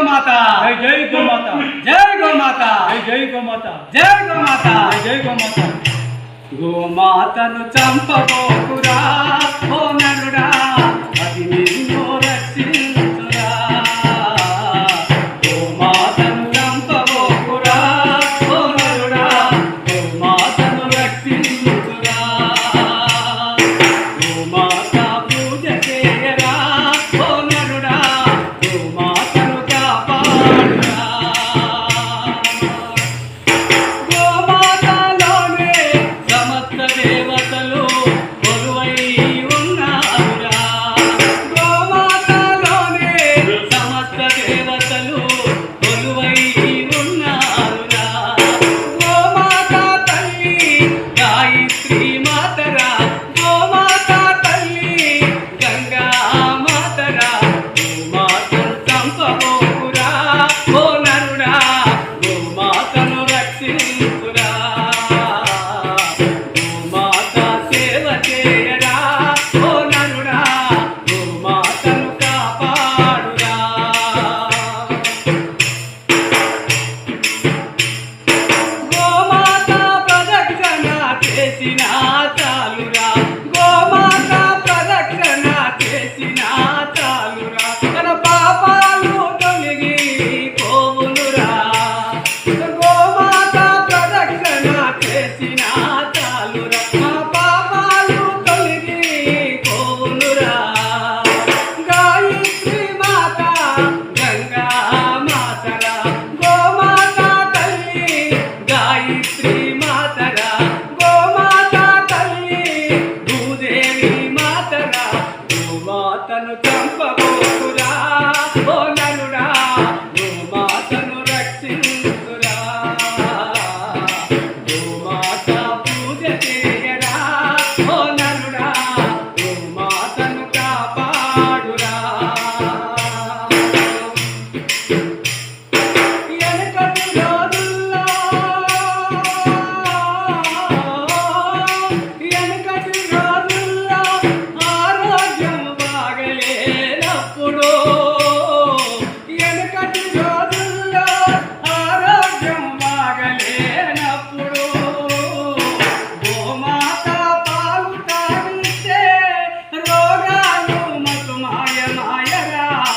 గోమాత! జై గోమాత! జై గోమాత! జై గోమాత! జై గోమాత! జై గోమాత! గోమాతను చంపబోకురా ఓ నరుడా! Tennessee. చాలురా. గోమాత ప్రదక్షణ చేసిన చాలురా.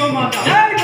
команда.